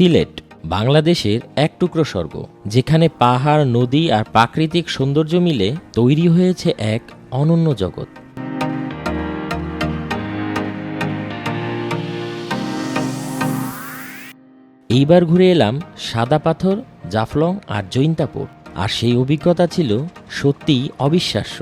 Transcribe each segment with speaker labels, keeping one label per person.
Speaker 1: সিলেট, বাংলাদেশের এক টুকরো স্বর্গ, যেখানে পাহাড়, নদী আর প্রাকৃতিক সৌন্দর্য মিলে তৈরি হয়েছে এক অনন্য জগৎ। এইবার ঘুরে এলাম সাদা পাথর, জাফলং আর জৈন্তাপুর, আর সেই অভিজ্ঞতা ছিল সত্যিই অবিশ্বাস্য।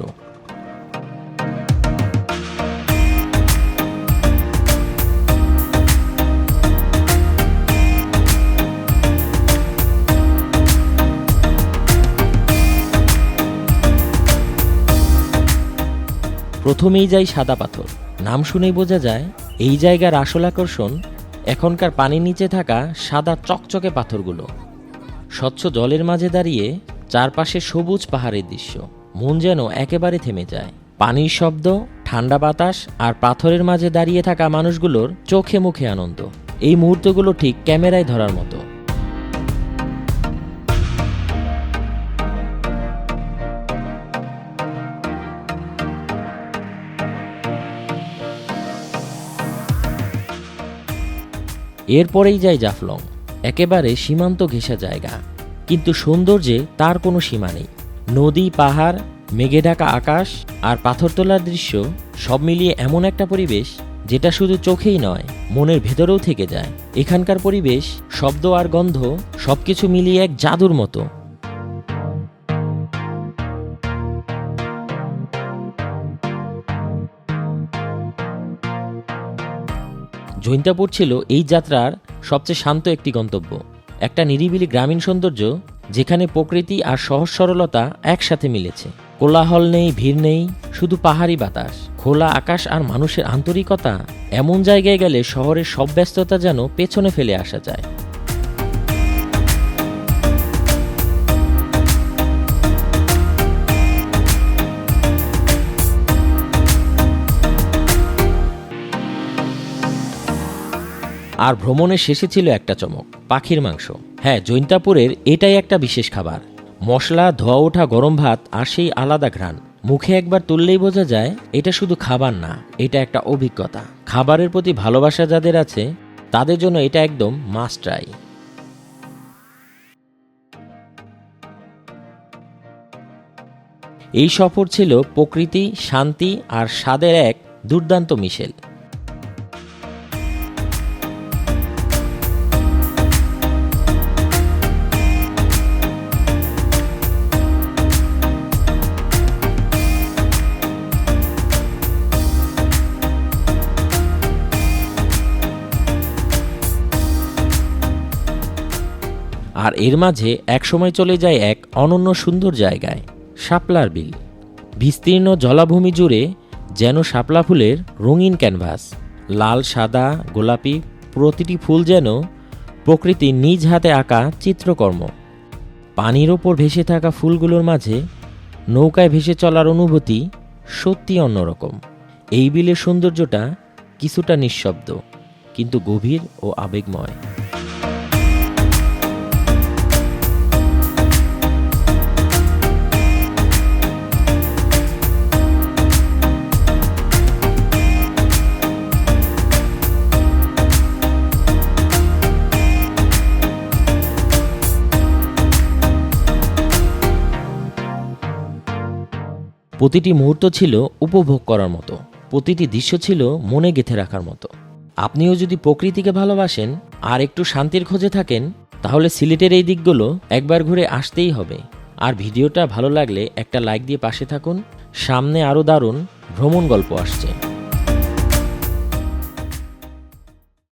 Speaker 1: প্রথমেই যাই সাদা পাথর। নাম শুনেই বোঝা যায়, এই জায়গার আসল আকর্ষণ এখনকার পানির নিচে থাকা সাদা চকচকে পাথরগুলো। স্বচ্ছ জলের মাঝে দাঁড়িয়ে চারপাশে সবুজ পাহাড়ের দৃশ্য। মন যেন একেবারে থেমে যায়। পানির শব্দ, ঠান্ডা বাতাস আর পাথরের মাঝে দাঁড়িয়ে থাকা মানুষগুলোর চোখে মুখে আনন্দ। এই মুহূর্তগুলো ঠিক ক্যামেরায় ধরার মতো। এরপরেই যায় জাফলং। একেবারে সীমান্ত ঘেঁষা জায়গা। কিন্তু সৌন্দর্যে তার কোনো সীমা নেই। নদী, পাহাড় মেঘে ঢাকা আকাশ আর পাথর তোলার দৃশ্য সব মিলিয়ে এমন একটা পরিবেশ যেটা শুধু চোখেই নয়, মনের ভেতরেও থেকে যায়। এখানকার পরিবেশ, শব্দ আর গন্ধ সবকিছু মিলিয়ে এক জাদুর মতো। জৈন্তাপুর ছিল এই যাত্রার সবচেয়ে শান্ত একটি গন্তব্য, একটা নিরিবিলি গ্রামীণ সৌন্দর্য যেখানে প্রকৃতি আর সহজ সরলতা একসাথে মিলেছে। কোলাহল নেই, ভিড় নেই, শুধু পাহাড়ি বাতাস। খোলা আকাশ আর মানুষের আন্তরিকতা এমন জায়গায় গেলে শহরের সব ব্যস্ততা যেন পেছনে ফেলে আসা যায়। আর ভ্রমণের শেষে ছিল একটা চমক, পাখির মাংস। হ্যাঁ জৈন্তাপুরের এটাই একটা বিশেষ খাবার। মশলা, ধোয়া ওঠা, গরম ভাত আর সেই আলাদা ঘ্রাণ। মুখে একবার তুললেই বোঝা যায়, এটা শুধু খাবার না, এটা একটা অভিজ্ঞতা। খাবারের প্রতি ভালোবাসা যাদের আছে, তাদের জন্য এটা একদম মাস্ট ট্রাই এই সফর ছিল প্রকৃতি, শান্তি আর স্বাদের এক দুর্দান্ত মিশেল। আর এর মাঝে একসময় চলে যায় এক অনন্য সুন্দর জায়গায়, শাপলার বিল। বিস্তীর্ণ জলাভূমি জুড়ে যেন শাপলা ফুলের রঙিন ক্যানভাস, লাল, সাদা, গোলাপি, প্রতিটি ফুল যেন প্রকৃতির নিজ হাতে আঁকা চিত্রকর্ম। পানির ওপর ভেসে থাকা ফুলগুলোর মাঝে নৌকায় ভেসে চলার অনুভূতি সত্যি অন্যরকম। এই বিলের সৌন্দর্যটা কিছুটা নিঃশব্দ, কিন্তু গভীর ও আবেগময়। প্রতিটি মুহূর্ত ছিল উপভোগ করার মতো। প্রতিটি দৃশ্য ছিল মনে গেঁথে রাখার মতো। আপনিও যদি প্রকৃতিকে ভালোবাসেন, আর একটু শান্তির খোঁজে থাকেন, তাহলে সিলেটের এই দিকগুলো একবার ঘুরে আসতেই হবে। আর ভিডিওটা ভালো লাগলে একটা লাইক দিয়ে পাশে থাকুন। সামনে আরও দারুণ ভ্রমণ গল্প আসছে।